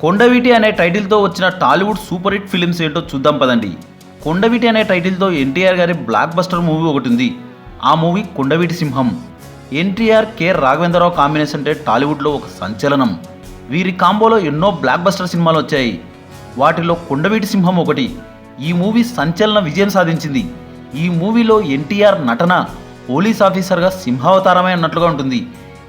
కొండవీటి అనే టైటిల్తో వచ్చిన టాలీవుడ్ సూపర్ హిట్ ఫిలిమ్స్ ఏంటో చూద్దాం పదండి. కొండవీటి అనే టైటిల్తో ఎన్టీఆర్ గారి బ్లాక్ బస్టర్ మూవీ ఒకటి ఉంది. ఆ మూవీ కొండవీటి సింహం. ఎన్టీఆర్ కె. రాఘవేంద్రరావు కాంబినేషన్ అంటే టాలీవుడ్లో ఒక సంచలనం. వీరి కాంబోలో ఎన్నో బ్లాక్ బస్టర్ సినిమాలు వచ్చాయి. వాటిలో కొండవీటి సింహం ఒకటి. ఈ మూవీ సంచలన విజయం సాధించింది. ఈ మూవీలో ఎన్టీఆర్ నటన పోలీస్ ఆఫీసర్గా సింహావతారమే అన్నట్లుగా ఉంటుంది.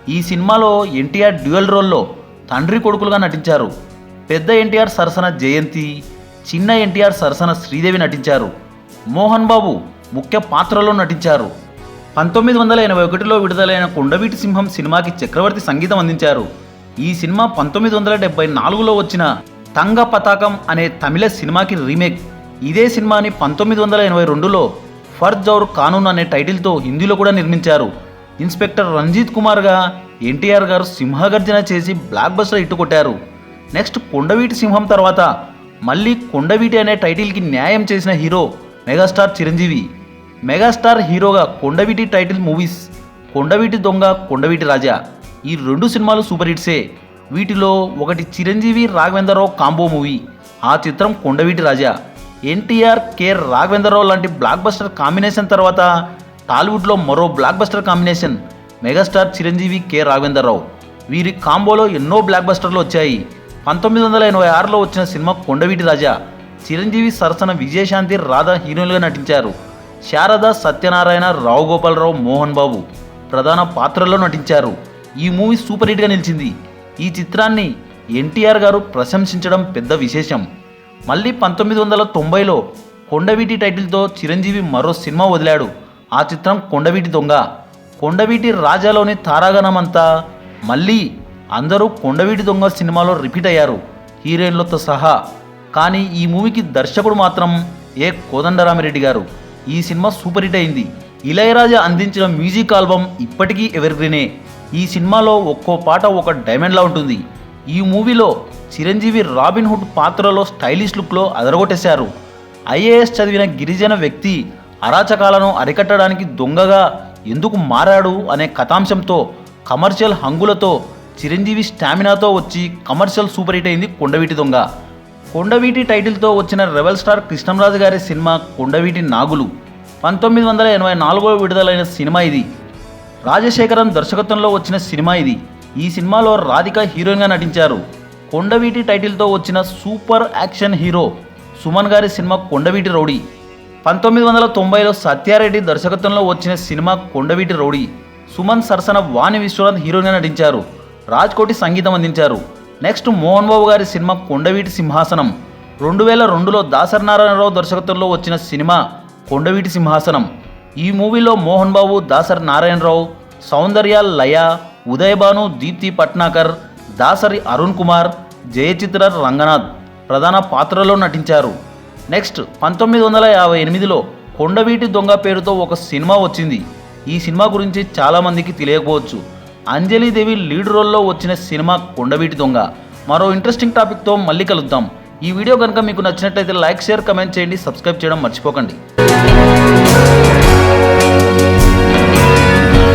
ఈ సినిమాలో ఎన్టీఆర్ డ్యూయల్ రోల్లో తండ్రి కొడుకులుగా నటించారు. పెద్ద ఎన్టీఆర్ సరసన జయంతి చిన్న ఎన్టీఆర్ సరసన శ్రీదేవి నటించారు. మోహన్ బాబు ముఖ్య పాత్రలో నటించారు. పంతొమ్మిది వందల ఎనభై ఒకటిలో విడుదలైన కొండవీటి సింహం సినిమాకి చక్రవర్తి సంగీతం అందించారు. ఈ సినిమా పంతొమ్మిది వందల డెబ్బై నాలుగులో వచ్చిన తంగ పతాకం అనే తమిళ సినిమాకి రీమేక్. ఇదే సినిమాని పంతొమ్మిది వందల ఎనభై రెండులో ఫర్ జౌర్ కానూన్ అనే టైటిల్తో హిందీలో కూడా నిర్మించారు. ఇన్స్పెక్టర్ రంజిత్ కుమార్గా ఎన్టీఆర్ గారు సింహగర్జన చేసి బ్లాక్ బస్టర్ ఇట్టుకొట్టారు కొట్టారు. నెక్స్ట్ కొండవీటి సింహం తర్వాత మళ్ళీ కొండవీటి అనే టైటిల్కి న్యాయం చేసిన హీరో మెగాస్టార్ చిరంజీవి. మెగాస్టార్ హీరోగా కొండవీటి టైటిల్ మూవీస్ కొండవీటి దొంగ కొండవీటి రాజా ఈ రెండు సినిమాలు సూపర్ హిట్సే. వీటిలో ఒకటి చిరంజీవి రాఘవేంద్రరావు కాంబో మూవీ. ఆ చిత్రం కొండవీటి రాజా. ఎన్టీఆర్ కె రాఘవేంద్రరావు లాంటి బ్లాక్ బస్టర్ కాంబినేషన్ తర్వాత టాలీవుడ్లో మరో blockbuster combination megastar Chiranjeevi K Raghavendra Rao. వీరి కాంబోలో ఎన్నో బ్లాక్ బస్టర్లు వచ్చాయి. పంతొమ్మిది వందల ఎనభై ఆరులో వచ్చిన సినిమా కొండవీటి రాజా చిరంజీవి సరసన విజయశాంతి రాధా హీరోయిన్గా నటించారు. శారద సత్యనారాయణ రావు గోపాలరావు మోహన్ బాబు ప్రధాన పాత్రల్లో నటించారు. ఈ మూవీ సూపర్ హిట్గా నిలిచింది. ఈ చిత్రాన్ని ఎన్టీఆర్ గారు ప్రశంసించడం పెద్ద విశేషం. మళ్ళీ పంతొమ్మిది వందల తొంభైలో కొండవీటి టైటిల్తో చిరంజీవి మరో సినిమా వదిలాడు. ఆ చిత్రం కొండవీటి దొంగ. కొండవీటి రాజాలోని తారాగణమంతా మళ్ళీ అందరూ కొండవీటి దొంగ సినిమాలో రిపీట్ అయ్యారు. హీరోయిన్లతో సహా. కానీ ఈ మూవీకి దర్శకుడు మాత్రం ఏ కోదండరామిరెడ్డి గారు. ఈ సినిమా సూపర్ హిట్ అయింది. ఇళయరాజా అందించిన మ్యూజిక్ ఆల్బమ్ ఇప్పటికీ ఎవర్గ్రీనే. ఈ సినిమాలో ఒక్కో పాట ఒక డైమండ్లా ఉంటుంది. ఈ మూవీలో చిరంజీవి రాబిన్ హుడ్ పాత్రలో స్టైలిష్ లుక్లో అదరగొట్టేశారు. ఐఏఎస్ చదివిన గిరిజన వ్యక్తి అరాచకాలను అరికట్టడానికి దొంగగా ఎందుకు మారాడు అనే కథాంశంతో కమర్షియల్ హంగులతో చిరంజీవి స్టామినాతో వచ్చి కమర్షియల్ సూపర్ హిట్ అయింది కొండవీటి దొంగ. కొండవీటి టైటిల్తో వచ్చిన రెబల్ స్టార్ కృష్ణంరాజు గారి సినిమా కొండవీటి నాగులు. పంతొమ్మిది వందల ఎనభై నాలుగో విడుదలైన సినిమా ఇది. రాజశేఖరం దర్శకత్వంలో వచ్చిన సినిమా ఇది. ఈ సినిమాలో రాధిక హీరోయిన్గా నటించారు. కొండవీటి టైటిల్తో వచ్చిన సూపర్ యాక్షన్ హీరో సుమన్ గారి సినిమా కొండవీటి రౌడీ. పంతొమ్మిది వందల తొంభైలో సత్యారెడ్డి దర్శకత్వంలో వచ్చిన సినిమా కొండవీటి రౌడీ. సుమన్ సరసన వాణి విశ్వనాథ్ హీరోయిన్గా నటించారు. రాజ్కోటి సంగీతం అందించారు. నెక్స్ట్ మోహన్ బాబు గారి సినిమా కొండవీటి సింహాసనం. రెండు వేల రెండులో దాసరి నారాయణరావు దర్శకత్వంలో వచ్చిన సినిమా కొండవీటి సింహాసనం. ఈ మూవీలో మోహన్ బాబు దాసరి నారాయణరావు సౌందర్య లయ ఉదయభాను దీప్తి పట్నాకర్ దాసరి అరుణ్ కుమార్ జయచిత్ర రంగనాథ్ ప్రధాన పాత్రలో నటించారు. నెక్స్ట్ పంతొమ్మిది వందల యాభై ఎనిమిదిలో కొండవీటి దొంగ పేరుతో ఒక సినిమా వచ్చింది. ఈ సినిమా గురించి చాలామందికి తెలియకపోవచ్చు. అంజలీదేవి లీడ్ రోల్లో వచ్చిన సినిమా కొండవీటి దొంగ. మరో ఇంట్రెస్టింగ్ టాపిక్తో మళ్ళీ కలుద్దాం. ఈ వీడియో కనుక మీకు నచ్చినట్లయితే లైక్ షేర్ కమెంట్ చేయండి. సబ్స్క్రైబ్ చేయడం మర్చిపోకండి.